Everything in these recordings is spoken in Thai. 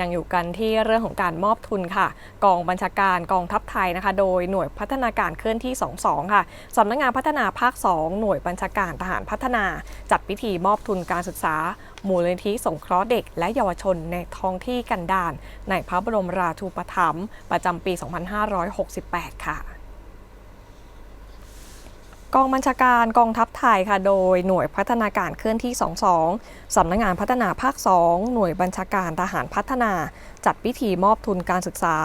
ยังอยู่กันที่เรื่องของการมอบทุนค่ะ กองบัญชาการกองทัพไทยนะคะ โดยหน่วยพัฒนาการเคลื่อนที่ 22 ค่ะสำนักงานพัฒนาภาค 2 หน่วยบัญชาการทหารพัฒนา จัดพิธีมอบทุนการศึกษามูลนิธิสงเคราะห์เด็ก และเยาวชนในท้องที่กันดาน ในพระบรมราชูปถัมภ์ประจำปี 2568 ค่ะ กองบัญชาการกองทัพไทยค่ะ โดยหน่วยพัฒนาการเคลื่อนที่ 22 สำนักงานพัฒนาภาค 2 หน่วยบัญชาการทหารพัฒนา จัดพิธีมอบทุนการศึกษา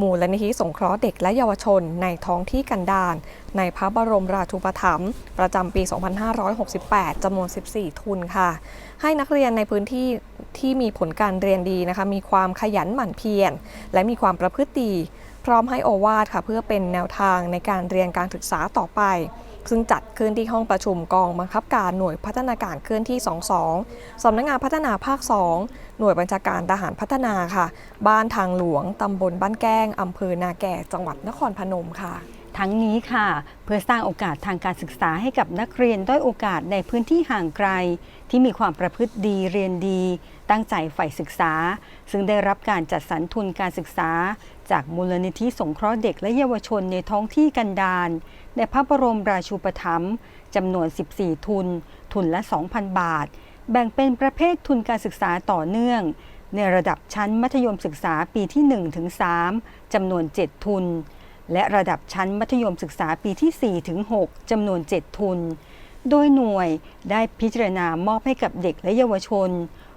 มูลนิธิสงเคราะห์เด็กและเยาวชนในท้องที่กันดารในพระบรมราชูปถัมภ์ประจำปี 2568 จำนวน 14 ทุนค่ะ ให้นักเรียนในพื้นที่ที่มีผลการเรียนดีนะคะ มีความขยันหมั่นเพียรและมีความประพฤติดี พร้อมให้โอวาทค่ะ เพื่อเป็นแนวทางในการเรียนการศึกษาต่อไป ซึ่งจัดขึ้นที่ห้องประชุมกองบังคับการหน่วยพัฒนาการเคลื่อนที่ 22 สำนักงานพัฒนาภาค 2 หน่วยบัญชาการทหารพัฒนาค่ะ บ้านทางหลวง ตำบลบ้านแก้ง อำเภอนาแก่ จังหวัดนครพนมค่ะทั้งนี้ค่ะ เพื่อสร้างโอกาสทางการศึกษาให้กับนักเรียนด้อยโอกาสในพื้นที่ห่างไกล ที่มีความประพฤติดีเรียนดี ตั้งใจใฝ่ศึกษา ซึ่งได้รับการจัดสรรทุนการศึกษา จากมูลนิธิสงเคราะห์เด็กและเยาวชนในท้องที่กันดารในพระบรมราชูปถัมภ์จำนวน 14 ทุน ทุนละ 2,000 บาท แบ่งเป็นประเภททุนการศึกษาต่อเนื่อง ในระดับชั้นมัธยมศึกษาปีที่1ถึง3จำนวน 7 ทุน และระดับชั้นมัธยมศึกษาปีที่4ถึง6จำนวน 7 ทุน โดยหน่วยได้พิจารณามอบให้กับเด็กและเยาวชน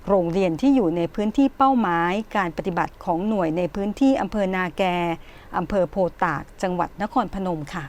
โรงเรียนที่อยู่ในพื้นที่เป้าหมายการปฏิบัติของหน่วยในพื้นที่อำเภอนาแกอำเภอโพตาก จังหวัดนครพนมค่ะ